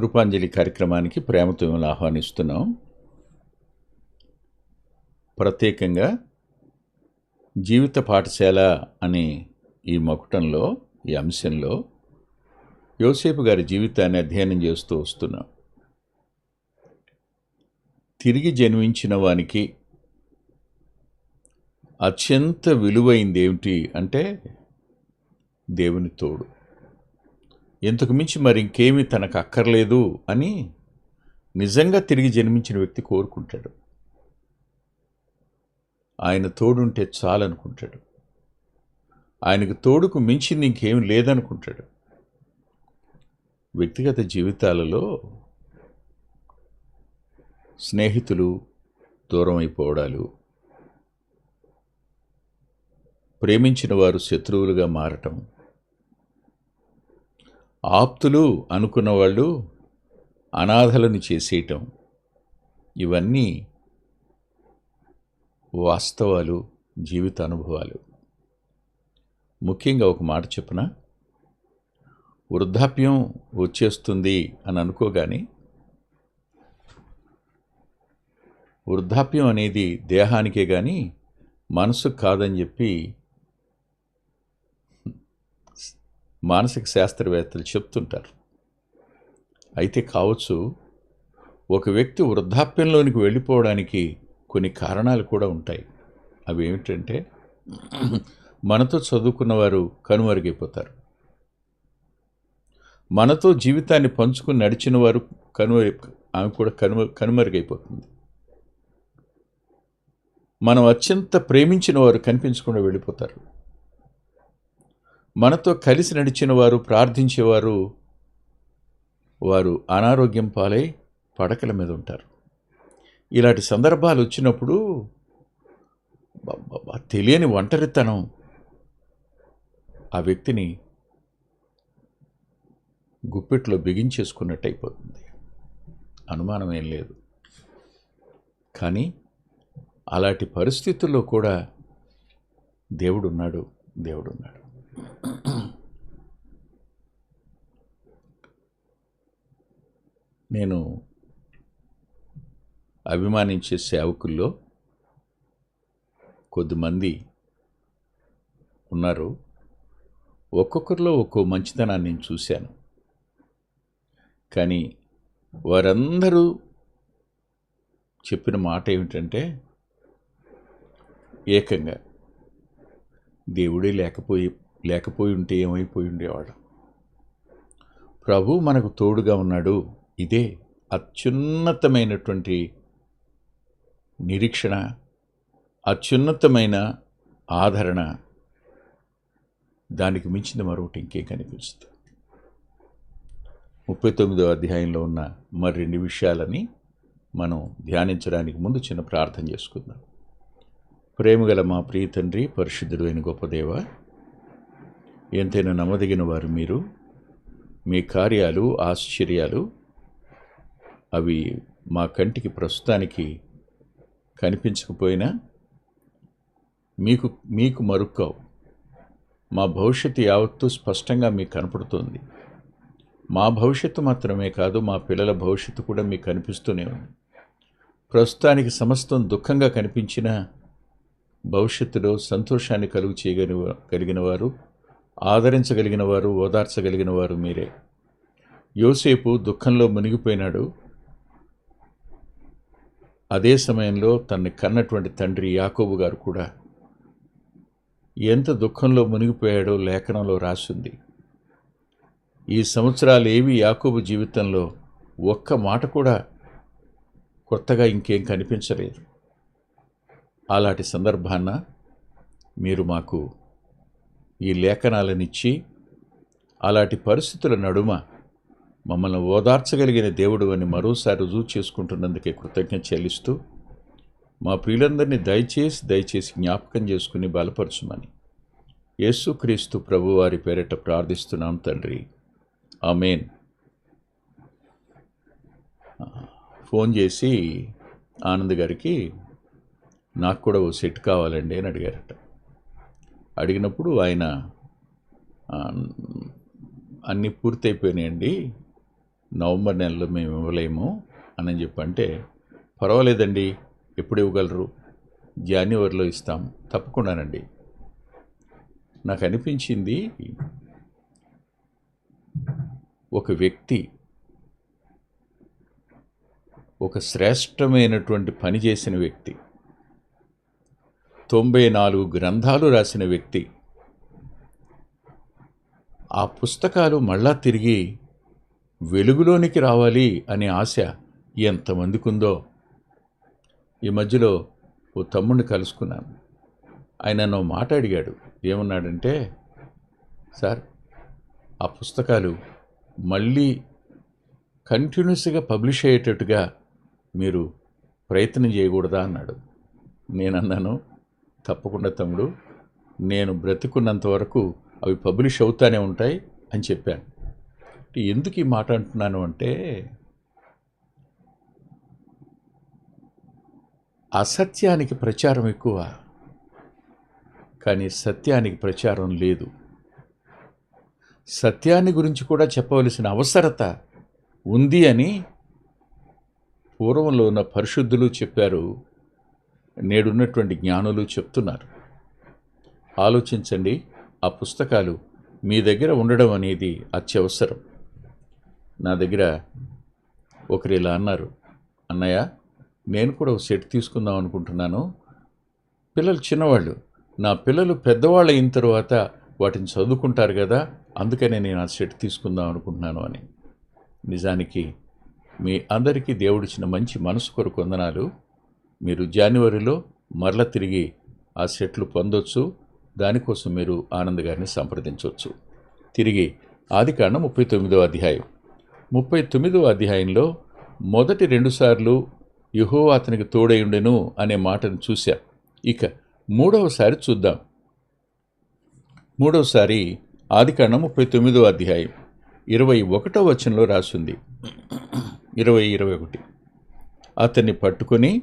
కృపాంజలి కార్యక్రమానికి ప్రేమతో మిమ్మల్ని ఆహ్వానిస్తున్నాం. ప్రత్యేకంగా జీవిత పాఠశాల అనే ఈ మకుటంలో ఈ అంశంలో యోసేపు గారి జీవితాన్ని అధ్యయనం చేస్తూ వస్తున్నాం. తిరిగి జన్మించిన వానికి అత్యంత విలువైంది ఏమిటి అంటే దేవుని తోడు. ఇంతకు మించి మరి ఇంకేమీ తనకు అక్కర్లేదు అని నిజంగా తిరిగి జన్మించిన వ్యక్తి కోరుకుంటాడు. ఆయన తోడుంటే చాలనుకుంటాడు. ఆయనకు తోడుకు మించింది ఇంకేం లేదనుకుంటాడు. వ్యక్తిగత జీవితాలలో స్నేహితులు దూరం అయిపోవడాలు ప్రేమించిన వారు శత్రువులుగా మారటం ఆప్తులు అనుకున్న వాళ్ళు అనాథలను చేసేయటం. ఇవన్నీ వాస్తవాలు జీవిత అనుభవాలు. ముఖ్యంగా ఒక మాట చెప్పిన వృద్ధాప్యం వచ్చేస్తుంది అని అనుకోగానే వృద్ధాప్యం అనేది దేహానికే కానీ మనసుకు కాదని చెప్పి మానసిక శాస్త్రవేత్తలు చెప్తుంటారు. అయితే కావచ్చు ఒక వ్యక్తి వృద్ధాప్యంలోనికి వెళ్ళిపోవడానికి కొన్ని కారణాలు కూడా ఉంటాయి. అవి ఏమిటంటే మనతో చదువుకున్నవారు కనుమరుగైపోతారు. మనతో జీవితాన్ని పంచుకుని నడిచిన వారు కనుమరి ఆమె కూడా కనుమ కనుమరుగైపోతుంది. మనం అత్యంత ప్రేమించిన వారు కనిపించకుండా వెళ్ళిపోతారు. మనతో కలిసి నడిచిన వారు ప్రార్థించేవారు వారు అనారోగ్యం పాలై పడకల మీద ఉంటారు. ఇలాంటి సందర్భాలు వచ్చినప్పుడు తెలియని ఒంటరితనం ఆ వ్యక్తిని గుప్పెట్లో బిగించేసుకున్నట్టు అయిపోతుంది అనుమానం ఏం లేదు. కానీ అలాంటి పరిస్థితుల్లో కూడా దేవుడున్నాడు దేవుడున్నాడు. నేను అభిమానించే సేవకుల్లో కొద్దిమంది ఉన్నారు. ఒక్కొక్కరిలో ఒక్కో మంచితనాన్ని నేను చూశాను. కానీ వారందరూ చెప్పిన మాట ఏమిటంటే ఏకంగా దేవుడే లేకపోయి లేకపోయి ఉంటే ఏమైపోయి ఉండేవాడు ప్రభు మనకు తోడుగా ఉన్నాడు. ఇదే అత్యున్నతమైనటువంటి నిరీక్షణ అత్యున్నతమైన ఆదరణ. దానికి మించిన మరొకటి ఇంకేం కనిపిస్తుంది. ముప్పై తొమ్మిదో అధ్యాయంలో ఉన్న మరి రెండు విషయాలని మనం ధ్యానించడానికి ముందు చిన్న ప్రార్థన చేసుకుందాం. ప్రేమగల మా ప్రియ తండ్రి పరిశుద్ధుడు అయిన గొప్ప దేవ ఎంతైనా నమ్మదగిన వారు మీరు. మీ కార్యాలు ఆశ్చర్యాలు అవి మా కంటికి ప్రస్తుతానికి కనిపించకపోయినా మీకు మీకు మరుక్కావు. మా భవిష్యత్తు యావత్తు స్పష్టంగా మీకు కనపడుతుంది. మా భవిష్యత్తు మాత్రమే కాదు మా పిల్లల భవిష్యత్తు కూడా మీకు కనిపిస్తూనే ఉంది. ప్రస్తుతానికి సమస్తం దుఃఖంగా కనిపించిన భవిష్యత్తులో సంతోషాన్ని కలుగు చేయగలిగిన కలిగిన వారు ఆదరించగలిగిన వారు ఓదార్చగలిగిన వారు మీరే. యోసేపు దుఃఖంలో మునిగిపోయినాడు. అదే సమయంలో తన్ని కన్నటువంటి తండ్రి యాకోబు గారు కూడా ఎంత దుఃఖంలో మునిగిపోయాడో లేఖనంలో రాసింది. ఈ సంవత్సరాలు ఏవి యాకోబు జీవితంలో ఒక్క మాట కూడా కొత్తగా ఇంకేం కనిపించలేదు. అలాంటి సందర్భాన మీరు మాకు ఈ లేఖనాలనిచ్చి అలాంటి పరిస్థితుల నడుమ మమ్మల్ని ఓదార్చగలిగిన దేవుడు అని మరోసారి రుజువు చేసుకుంటున్నందుకే కృతజ్ఞత చెల్లిస్తూ మా ప్రియులందరినీ దయచేసి దయచేసి జ్ఞాపకం చేసుకుని బలపరచుమని యేసుక్రీస్తు ప్రభువారి పేరిట ప్రార్థిస్తున్నాం తండ్రి. ఆమెన్. ఫోన్ చేసి ఆనంద్ గారికి నాకు కూడా ఓ సెట్ కావాలండి అని అడిగారట. అడిగినప్పుడు ఆయన అన్నీ పూర్తయిపోయినాయండి. నవంబర్ నెలలో మేము ఇవ్వలేము అని చెప్పి అంటే పర్వాలేదండి ఎప్పుడు ఇవ్వగలరు? జాన్యువరిలో ఇస్తాం. తప్పకుండానండి. నాకు అనిపించింది ఒక వ్యక్తి ఒక శ్రేష్టమైనటువంటి పని చేసిన వ్యక్తి తొంభై నాలుగు గ్రంథాలు రాసిన వ్యక్తి. ఆ పుస్తకాలు మళ్ళా తిరిగి వెలుగులోనికి రావాలి అనే ఆశ ఎంతమందికి ఉందో ఈ మధ్యలో ఓ తమ్ముడిని కలుసుకున్నాను. ఆయన నన్ను మాట అడిగాడు. ఏమన్నాడంటే సార్ ఆ పుస్తకాలు మళ్ళీ కంటిన్యూస్గా పబ్లిష్ అయ్యేటట్టుగా మీరు ప్రయత్నం చేయకూడదా? అన్నాడు. నేను అన్నాను తప్పకుండా తమ్ముడు నేను బ్రతికున్నంత వరకు అవి పబ్లిష్ అవుతానే ఉంటాయి అని చెప్పాను. ఎందుకు ఈ మాట అంటున్నాను అంటే అసత్యానికి ప్రచారం ఎక్కువ కానీ సత్యానికి ప్రచారం లేదు. సత్యాన్ని గురించి కూడా చెప్పవలసిన అవసరత ఉంది అని పూర్వంలో ఉన్న పరిశుద్ధులు చెప్పారు. నేడున్నటువంటి జ్ఞానులు చెప్తున్నారు. ఆలోచించండి ఆ పుస్తకాలు మీ దగ్గర ఉండడం అనేది అత్యవసరం. నా దగ్గర ఒకరు ఇలా అన్నారు అన్నయ్య నేను కూడా ఒక సెట్ తీసుకుందాం అనుకుంటున్నాను. పిల్లలు చిన్నవాళ్ళు. నా పిల్లలు పెద్దవాళ్ళు అయిన తర్వాత వాటిని చదువుకుంటారు కదా అందుకనే నేను ఆ సెట్ తీసుకుందాం అనుకుంటున్నాను అని. నిజానికి మీ అందరికీ దేవుడిచ్చిన మంచి మనసు కొరకు వందనాలు. మీరు జనవరిలో మరల తిరిగి ఆ సెట్లు పొందొచ్చు. దానికోసం మీరు ఆనంద్ గారిని సంప్రదించవచ్చు తిరిగి ఆదికాండ ముప్పై తొమ్మిదవ అధ్యాయం. ముప్పై తొమ్మిదవ అధ్యాయంలో మొదటి రెండుసార్లు యహో అతనికి తోడైండెను అనే మాటను చూశా. ఇక మూడవసారి చూద్దాం. మూడవసారి ఆదికాండ ముప్పై తొమ్మిదవ అధ్యాయం ఇరవై ఒకటో వచనంలో రాసింది. ఇరవై ఇరవై ఒకటి. అతన్ని పట్టుకొని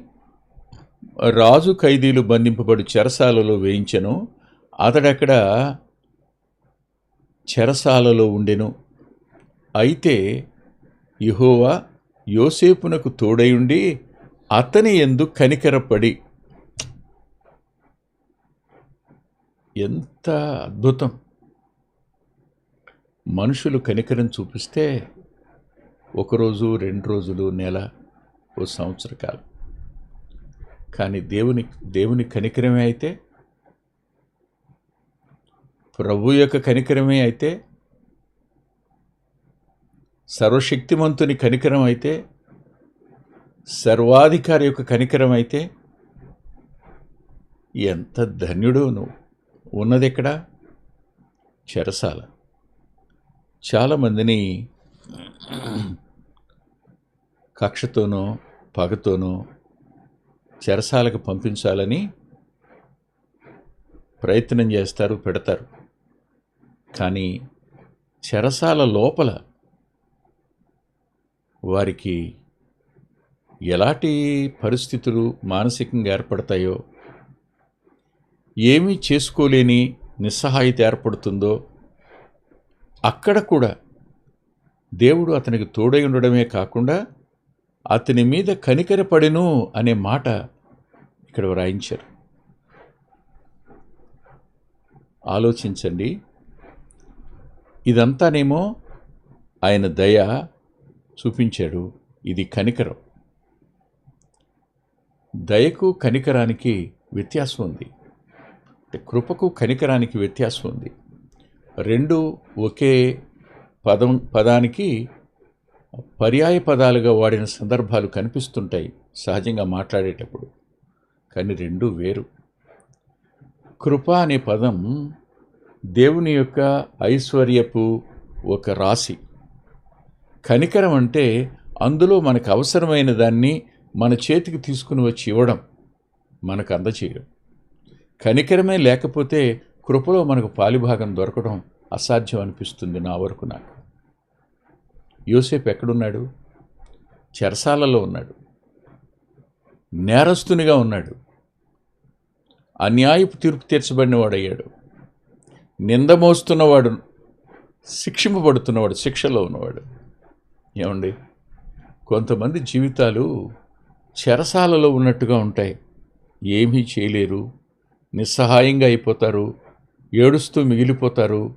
రాజు ఖైదీలు బంధింపబడి చెరసాలలో వేయించెను అతడక్కడ చెరసాలలో ఉండెను. అయితే యహోవా యోసేపునకు తోడయుండి అతని ఎందు కనికరపడి ఎంత అద్భుతం! మనుషులు కనికరం చూపిస్తే ఒకరోజు రెండు రోజులు నెల ఓ సంవత్సర కాలం కానీ దేవుని దేవుని కనికరమే అయితే ప్రభు యొక్క కనికరమే అయితే సర్వశక్తిమంతుని కనికరం అయితే సర్వాధికారి యొక్క కనికరం అయితే ఎంత ధన్యుడు నువ్వు. ఉన్నది ఎక్కడ చెరసాల. చాలామందిని కక్షతోనో పగతోనో చెరసాలకు పంపించాలని ప్రయత్నం చేస్తారు పెడతారు. కానీ చెరసాల లోపల వారికి ఎలాంటి పరిస్థితులు మానసికంగా ఏర్పడతాయో ఏమీ చేసుకోలేని నిస్సహాయత ఏర్పడుతుందో అక్కడ కూడా దేవుడు అతనికి తోడై ఉండడమే కాకుండా అతని మీద కనికరపడెను అనే మాట ఇక్కడ వ్రాయించారు. ఆలోచించండి. ఇదంతానేమో ఆయన దయ చూపించాడు. ఇది కనికరం. దయకు కనికరానికి వ్యత్యాసం ఉంది. అంటే కృపకు కనికరానికి వ్యత్యాసం ఉంది. రెండు ఒకే పదం పదానికి పర్యాయ పదాలుగా వాడిన సందర్భాలు కనిపిస్తుంటాయి సహజంగా మాట్లాడేటప్పుడు. కానీ రెండు వేరు. కృప అనే పదం దేవుని యొక్క ఐశ్వర్యపు ఒక రాశి. కనికరం అంటే అందులో మనకు అవసరమైన దాన్ని మన చేతికి తీసుకుని వచ్చి ఇవ్వడం మనకు అందచేయడం. కనికరమే లేకపోతే కృపలో మనకు పాలిభాగం దొరకడం అసాధ్యం అనిపిస్తుంది నా వరకు నాకు. యోసేపు ఎక్కడున్నాడు? చెరసాలలో ఉన్నాడు. నేరస్తునిగా ఉన్నాడు. అన్యాయపు తీర్పు తీర్చబడినవాడయ్యాడు. నింద మోస్తున్నవాడు శిక్షింపబడుతున్నవాడు శిక్షలో ఉన్నవాడు. ఏమండి? కొంతమంది జీవితాలు చెరసాలలో ఉన్నట్టుగా ఉంటాయి. ఏమీ చేయలేరు. నిస్సహాయంగా అయిపోతారు. ఏడుస్తూ మిగిలిపోతారు.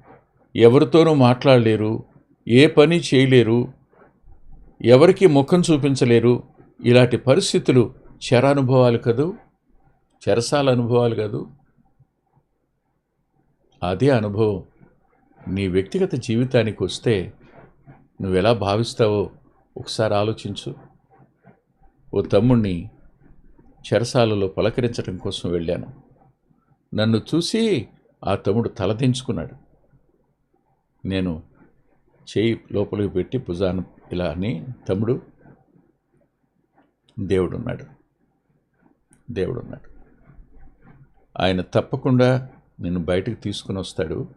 ఎవరితోనూ మాట్లాడలేరు. ఏ పని చేయలేరు ఎవరికి ముఖం చూపించలేరు ఇలాంటి పరిస్థితులు చెరానుభవాలు కదూ? చెరసాల అనుభవాలు కదూ? అదే అనుభవం నీ వ్యక్తిగత జీవితానికి వస్తే నువ్వెలా భావిస్తావో ఒకసారి ఆలోచించు. ఓ తమ్ముణ్ణి చెరసాలలో పలకరించడం కోసం వెళ్ళాను. నన్ను చూసి ఆ తమ్ముడు తలదించుకున్నాడు. నేను చేయి లోపలికి పెట్టి భుజాన ఇలా అని తమ్ముడు దేవుడున్నాడు. దేవుడున్నాడు. ఆయన తప్పకుండా నిన్ను బయటకు తీసుకుని వస్తాడు.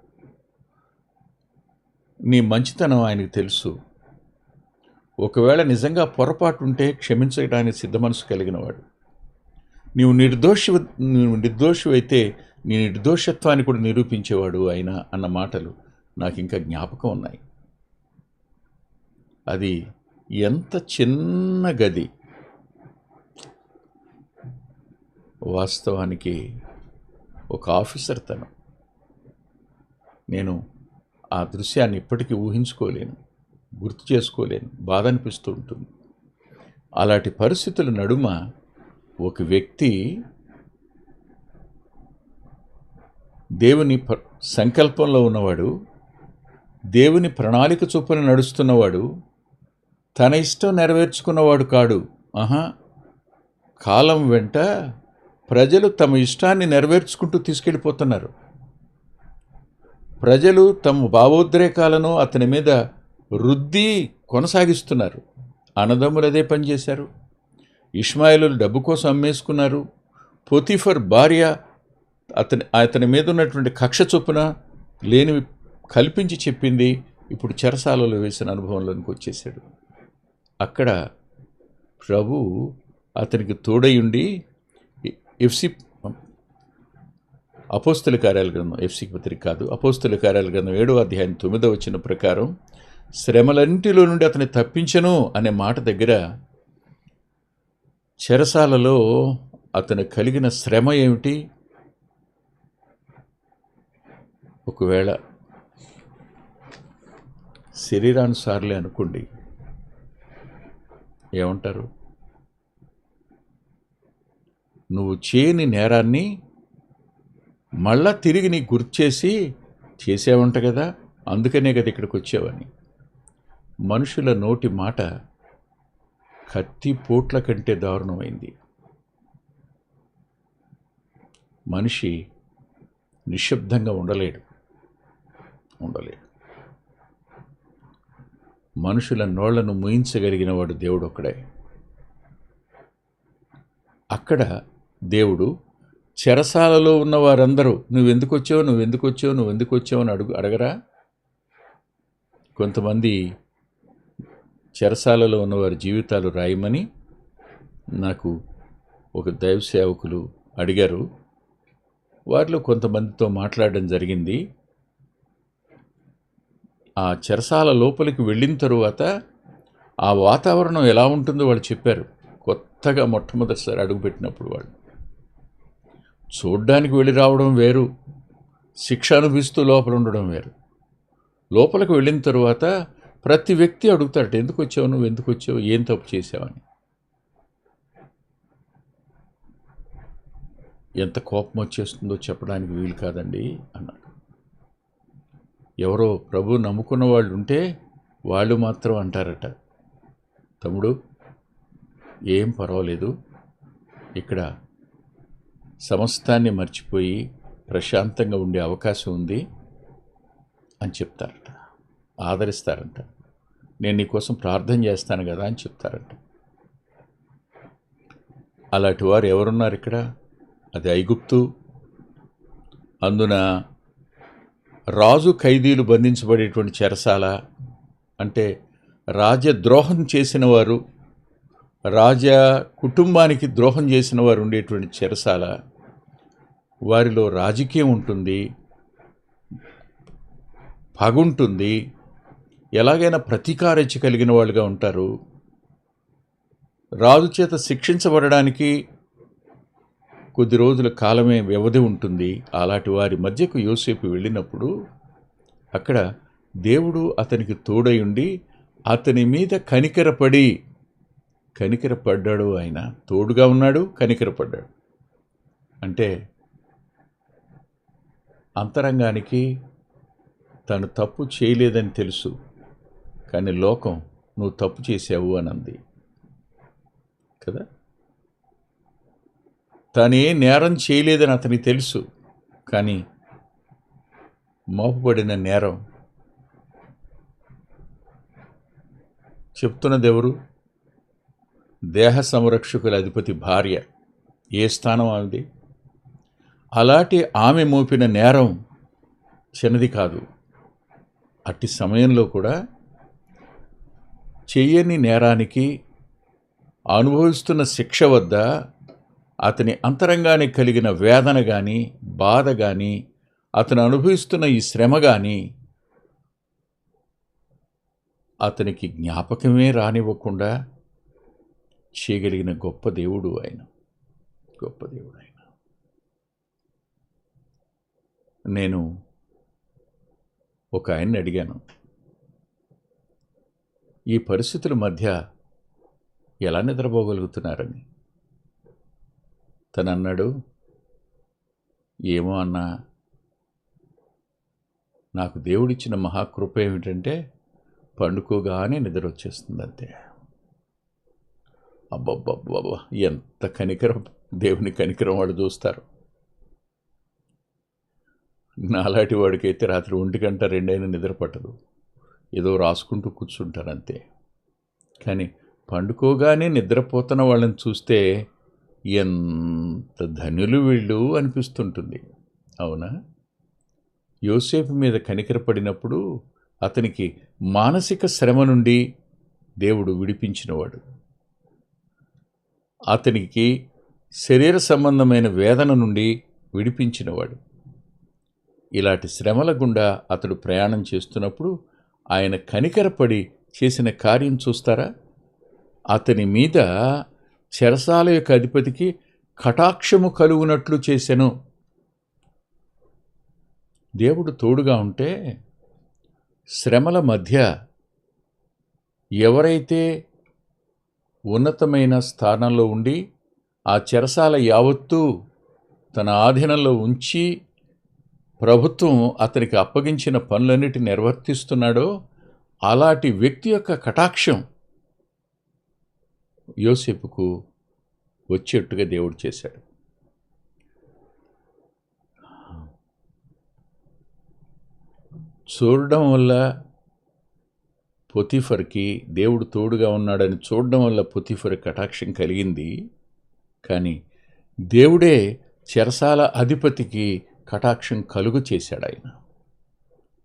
నీ మంచితనం ఆయనకు తెలుసు. ఒకవేళ నిజంగా పొరపాటు ఉంటే క్షమించడానికి సిద్ధ మనసు కలిగినవాడు. నీవు నిర్దోషి నువ్వు నిర్దోషివైతే నీ నిర్దోషత్వాన్ని కూడా నిరూపించేవాడు ఆయన అన్న మాటలు నాకు ఇంకా జ్ఞాపకం ఉన్నాయి. అది ఎంత చిన్న గది? వాస్తవానికి ఒక ఆఫీసర్ తను. నేను ఆ దృశ్యాన్ని ఇప్పటికీ ఊహించుకోలేను గుర్తు చేసుకోలేను బాధ అనిపిస్తూ ఉంటుంది. అలాంటి పరిస్థితుల నడుమ ఒక వ్యక్తి దేవుని ప- సంకల్పంలో ఉన్నవాడు దేవుని ప్రణాళిక చొప్పున నడుస్తున్నవాడు తన ఇష్టం నెరవేర్చుకున్నవాడు కాడు. ఆహా. కాలం వెంట ప్రజలు తమ ఇష్టాన్ని నెరవేర్చుకుంటూ తీసుకెళ్ళిపోతున్నారు. ప్రజలు తమ భావోద్రేకాలను అతని మీద రుద్ది కొనసాగిస్తున్నారు. అన్నదమ్ములు అదే పని చేశారు. ఇష్మాయిలు డబ్బు కోసం అమ్మేసుకున్నారు. పొతిఫర్ భార్య అతని అతని మీద ఉన్నటువంటి కక్ష చొప్పున లేనివి కల్పించి చెప్పింది ఇప్పుడు చెరసాలలో వేసిన అనుభవంలోనికి వచ్చేసాడు అక్కడ ప్రభు అతనికి తోడయుండి ఎఫ్సి అపోస్తుల కార్యాల గ్రంథం ఎఫ్సి పత్రిక కాదు అపోస్తుల కార్యాల గ్రంథం ఏడో అధ్యాయం తొమ్మిదో వచ్చిన ప్రకారం శ్రమలన్నింటిలో నుండి అతన్ని తప్పించను అనే మాట దగ్గర చెరసాలలో అతను కలిగిన శ్రమ ఏమిటి? ఒకవేళ శరీరానుసారులే అనుకోండి ఏమంటారు? నువ్వు చేయని నేరాన్ని మళ్ళా తిరిగి నీ గుర్తు చేసి చేసావంట కదా అందుకనే కదా ఇక్కడికి వచ్చావని. మనుషుల నోటి మాట కత్తి పోట్ల కంటే దారుణమైంది. మనిషి నిశ్శబ్దంగా ఉండలేడు. ఉండలేడు. మనుషుల నోళ్ళను ముయించగలిగిన వాడు దేవుడు ఒక్కడే అక్కడ దేవుడు చెరసాలలో ఉన్న వారందరూ నువ్వెందుకు వచ్చావు నువ్వెందుకు వచ్చావు నువ్వెందుకు వచ్చావు అని అడుగు అడగరా? కొంతమంది చెరసాలలో ఉన్నవారి జీవితాలు రాయమని నాకు ఒక దైవ సేవకులు అడిగారు. వారిలో కొంతమందితో మాట్లాడడం జరిగింది. ఆ చెరసాల లోపలికి వెళ్ళిన తరువాత ఆ వాతావరణం ఎలా ఉంటుందో వాళ్ళు చెప్పారు. కొత్తగా మొట్టమొదటిసారి అడుగుపెట్టినప్పుడు వాళ్ళు. చూడ్డానికి వెళ్ళి రావడం వేరు. శిక్ష అనుభవిస్తూ లోపల ఉండడం వేరు. లోపలికి వెళ్ళిన తరువాత ప్రతి వ్యక్తి అడుగుతాడట ఎందుకు వచ్చావు నువ్వు? ఎందుకు వచ్చావు? ఏం తప్పు చేసావని ఎంత కోపం వచ్చేస్తుందో చెప్పడానికి వీలు కాదండి అన్నాడు ఎవరో ప్రభు నమ్ముకున్న వాళ్ళు ఉంటే వాళ్ళు మాత్రం అంటారట. తమ్ముడు ఏం పర్వాలేదు. ఇక్కడ సమస్తాన్ని మర్చిపోయి ప్రశాంతంగా ఉండే అవకాశం ఉంది అని చెప్తారట. ఆదరిస్తారంట. నేను నీకోసం ప్రార్థన చేస్తాను కదా అని చెప్తారంట. అలాంటి వారు ఎవరున్నారు ఇక్కడ? అది ఐగుప్తు. అందున రాజు ఖైదీలు బంధించబడేటువంటి చెరసాల అంటే రాజద్రోహం చేసిన వారు రాజ కుటుంబానికి ద్రోహం చేసిన వారు ఉండేటువంటి చెరసాల వారిలో రాజకీయం ఉంటుంది పగుంటుంది ఎలాగైనా ప్రతీకారెచ్చి కలిగిన వాళ్ళుగా ఉంటారు. రాజు చేత శిక్షించబడడానికి కొద్ది రోజుల కాలమే వ్యవధి ఉంటుంది. అలాంటి వారి మధ్యకు యోసేపు వెళ్ళినప్పుడు అక్కడ దేవుడు అతనికి తోడై ఉండి అతని మీద కనికరపడి కనికరపడ్డాడు ఆయన. తోడుగా ఉన్నాడు కనికరపడ్డాడు. అంటే అంతరంగానికి తను తప్పు చేయలేదని తెలుసు. కానీ లోకం నువ్వు తప్పు చేసావు అని అంది. కదా? తానే నేరం చేయలేదని అతనికి తెలుసు. కానీ మోపబడిన నేరం. చెప్తున్నదెవరు దేహ సంరక్షకుల అధిపతి భార్య. ఏ స్థానం ఆమెది అలాంటి ఆమె మోపిన నేరం చిన్నది కాదు. అట్టి సమయంలో కూడా చెయ్యని నేరానికి అనుభవిస్తున్న శిక్ష వద్ద అతని అంతరంగానికి కలిగిన వేదన కానీ బాధ కానీ అతను అనుభవిస్తున్న ఈ శ్రమ కానీ అతనికి జ్ఞాపకమే రానివ్వకుండా చేయగలిగిన గొప్ప దేవుడు ఆయన. గొప్ప దేవుడు ఆయన. నేను ఒక ఆయన్ని అడిగాను. ఈ పరిస్థితుల మధ్య ఎలా నిద్రపోగలుగుతున్నారని? తను అన్నాడు ఏమో అన్నా నాకు దేవుడిచ్చిన మహాకృప ఏమిటంటే పండుకోగానే నిద్ర వచ్చేస్తుంది అంతే అబ్బబ్బబ్బబ్బా ఎంత కనికరం దేవుని కనికరం వాడు చూస్తారు. నాలాంటి వాడికైతే రాత్రి ఒంటి గంట రెండైనా నిద్ర పట్టదు. ఏదో రాసుకుంటూ కూర్చుంటారంతే. కానీ పండుకోగానే నిద్రపోతున్న వాళ్ళని చూస్తే ఎంత ధనులు వీళ్ళు అనిపిస్తుంటుంది. అవునా? యోసేపు మీద కనికరపడినప్పుడు అతనికి మానసిక శ్రమ నుండి దేవుడు విడిపించినవాడు. అతనికి శరీర సంబంధమైన వేదన నుండి విడిపించినవాడు. ఇలాంటి శ్రమల గుండా అతడు ప్రయాణం చేస్తున్నప్పుడు ఆయన కనికరపడి చేసిన కార్యం చూస్తారా? అతని మీద చెరసాల యొక్క అధిపతికి కటాక్షము కలుగునట్లు చేసెను. దేవుడు తోడుగా ఉంటే శ్రమల మధ్య ఎవరైతే ఉన్నతమైన స్థానంలో ఉండి ఆ చెరసాల యావత్తూ తన ఆధీనంలో ఉంచి ప్రభుత్వం అతనికి అప్పగించిన పనులన్నిటి నిర్వర్తిస్తున్నాడో అలాంటి వ్యక్తి యొక్క కటాక్షం యోసేపుకు వచ్చేట్టుగా దేవుడు చేశాడు. చూడడం వల్ల పొతిఫర్కి దేవుడు తోడుగా ఉన్నాడని చూడడం వల్ల పొతిఫర్ కటాక్షం కలిగింది. కానీ దేవుడే చెరసాల అధిపతికి కటాక్షం కలుగు చేశాడు ఆయన.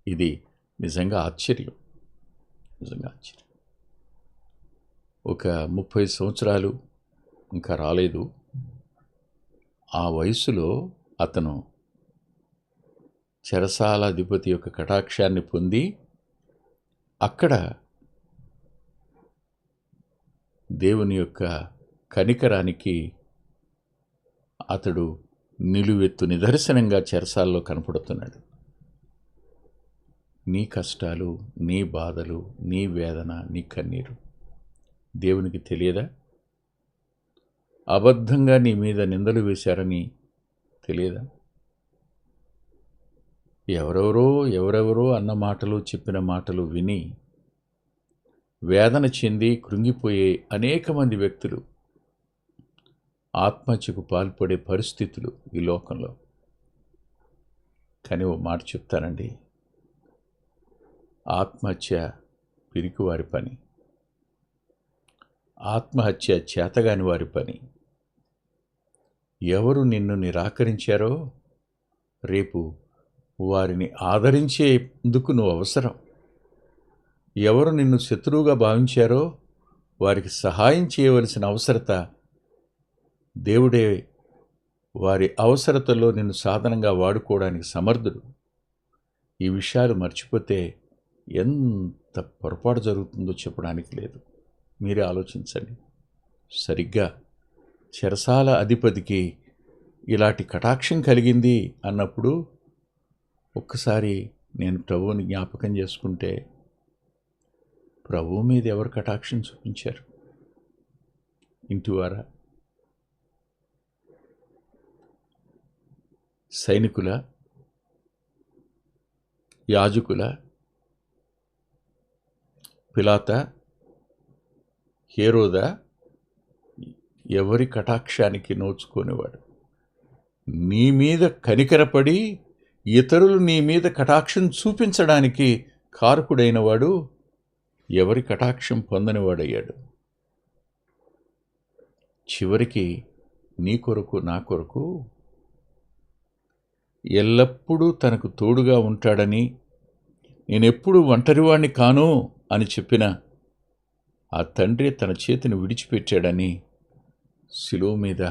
ఇది నిజంగా ఆశ్చర్యం. నిజంగా ఆశ్చర్యం. ఒక ముప్పై సంవత్సరాలు ఇంకా రాలేదు. ఆ వయసులో అతను చెరసాల అధిపతి యొక్క కటాక్షాన్ని పొంది అక్కడ దేవుని యొక్క కనికరానికి అతడు నిలువెత్తు నిదర్శనంగా చెరసాల్లో కనపడుతున్నాడు. నీ కష్టాలు నీ బాధలు నీ వేదన నీ కన్నీరు దేవునికి తెలియదా? అబద్ధంగా నీ మీద నిందలు వేశారని తెలియదా? ఎవరెవరో ఎవరెవరో అన్న మాటలు చెప్పిన మాటలు విని వేదన చెంది కృంగిపోయే అనేక మంది వ్యక్తులు ఆత్మహత్యకు పాల్పడే పరిస్థితులు ఈ లోకంలో. కానీ ఓ మాట చెప్తానండి. ఆత్మహత్య పిరికివారి పని. ఆత్మహత్య చేతగాని వారి పని. ఎవరు నిన్ను నిరాకరించారో రేపు వారిని ఆదరించేందుకు నువ్వు అవసరం. ఎవరు నిన్ను శత్రువుగా భావించారో వారికి సహాయం చేయవలసిన అవసరత దేవుడే వారి అవసరతలో నిన్ను సాధనంగా వాడుకోవడానికి సమర్థుడు. ఈ విషయాలు మర్చిపోతే ఎంత పొరపాటు జరుగుతుందో చెప్పడానికి లేదు. మీరే ఆలోచించండి. సరిగ్గా చెరసాల అధిపతికి ఇలాంటి కటాక్షం కలిగింది అన్నప్పుడు ఒక్కసారి నేను ప్రభువుని జ్ఞాపకం చేసుకుంటే ప్రభువు మీద ఎవరు కటాక్షం చూపించారు? ఇంటివారా? సైనికుల? యాజకుల? పిలాత? హీరోదా ఎవరి కటాక్షానికి నోచుకునేవాడు? నీ మీద కనికరపడి ఇతరులు నీ మీద కటాక్షం చూపించడానికి కారకుడైన వాడు ఎవరి కటాక్షం పొందనివాడయ్యాడు? చివరికి నీ కొరకు నా కొరకు ఎల్లప్పుడూ తనకు తోడుగా ఉంటాడని నేనెప్పుడు ఒంటరివాణ్ణి కాను అని చెప్పిన ఆ తండ్రి తన చేతిని విడిచిపెట్టాడని శిలువ మీద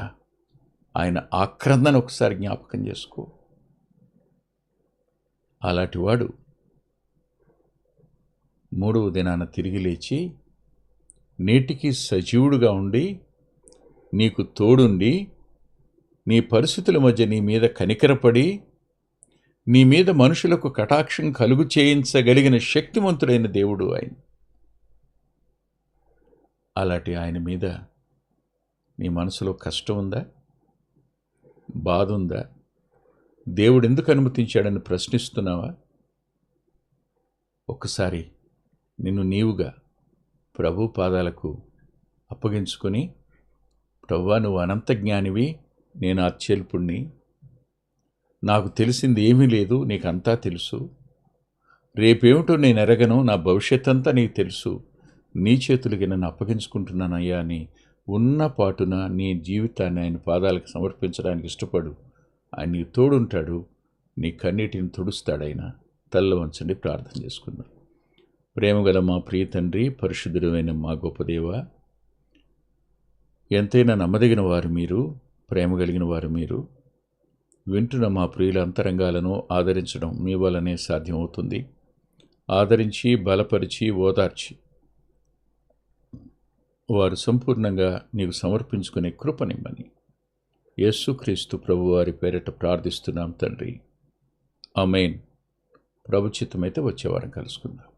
ఆయన ఆక్రందన ఒకసారి జ్ఞాపకం చేసుకో. అలాంటివాడు మూడవ దినాన తిరిగి లేచి నేటికి సజీవుడుగా ఉండి నీకు తోడుండి నీ పరిస్థితుల మధ్య నీ మీద కనికరపడి నీ మీద మనుషులకు కటాక్షం కలుగు చేయించగలిగిన శక్తిమంతుడైన దేవుడు ఆయన. అలాంటి ఆయన మీద నీ మనసులో కష్టం ఉందా? బాధ ఉందా? దేవుడు ఎందుకు అనుమతించాడని ప్రశ్నిస్తున్నావా? ఒక్కసారి నిన్ను నీవుగా ప్రభు పాదాలకు అప్పగించుకొని ప్రవ్వా నువ్వు అనంత జ్ఞానివి నేను అత్యల్పుణ్ణి నాకు తెలిసింది ఏమీ లేదు నీకంతా తెలుసు. రేపేమిటో నేను ఎరగను నా భవిష్యత్ అంతా నీకు తెలుసు. నీ చేతులకి నన్ను అప్పగించుకుంటున్నానయ్యా అని ఉన్న పాటున నీ జీవితాన్ని ఆయన పాదాలకు సమర్పించడానికి ఇష్టపడు. ఆయన నీకు తోడుంటాడు. నీ కన్నీటిని తుడుస్తాడైనా. తల్ల వంచండి ప్రార్థన చేసుకుందాం. ప్రేమగల మా ప్రియ తండ్రి పరిశుద్ధుడమైన మా గొప్పదేవ ఎంతైనా నమ్మదగిన వారు మీరు ప్రేమ కలిగిన వారు మీరు. వింటున్న మా ప్రియుల అంతరంగాలను ఆదరించడం మీ వల్లనే సాధ్యమవుతుంది. ఆదరించి బలపరిచి ఓదార్చి వారు సంపూర్ణంగా నీకు సమర్పించుకునే కృపనిమ్మని యేసుక్రీస్తు ప్రభువారి పేరిట ప్రార్థిస్తున్నాం తండ్రి. అమెయిన్ ప్రభుచితమైతే వచ్చేవారం కలుసుకుందాం.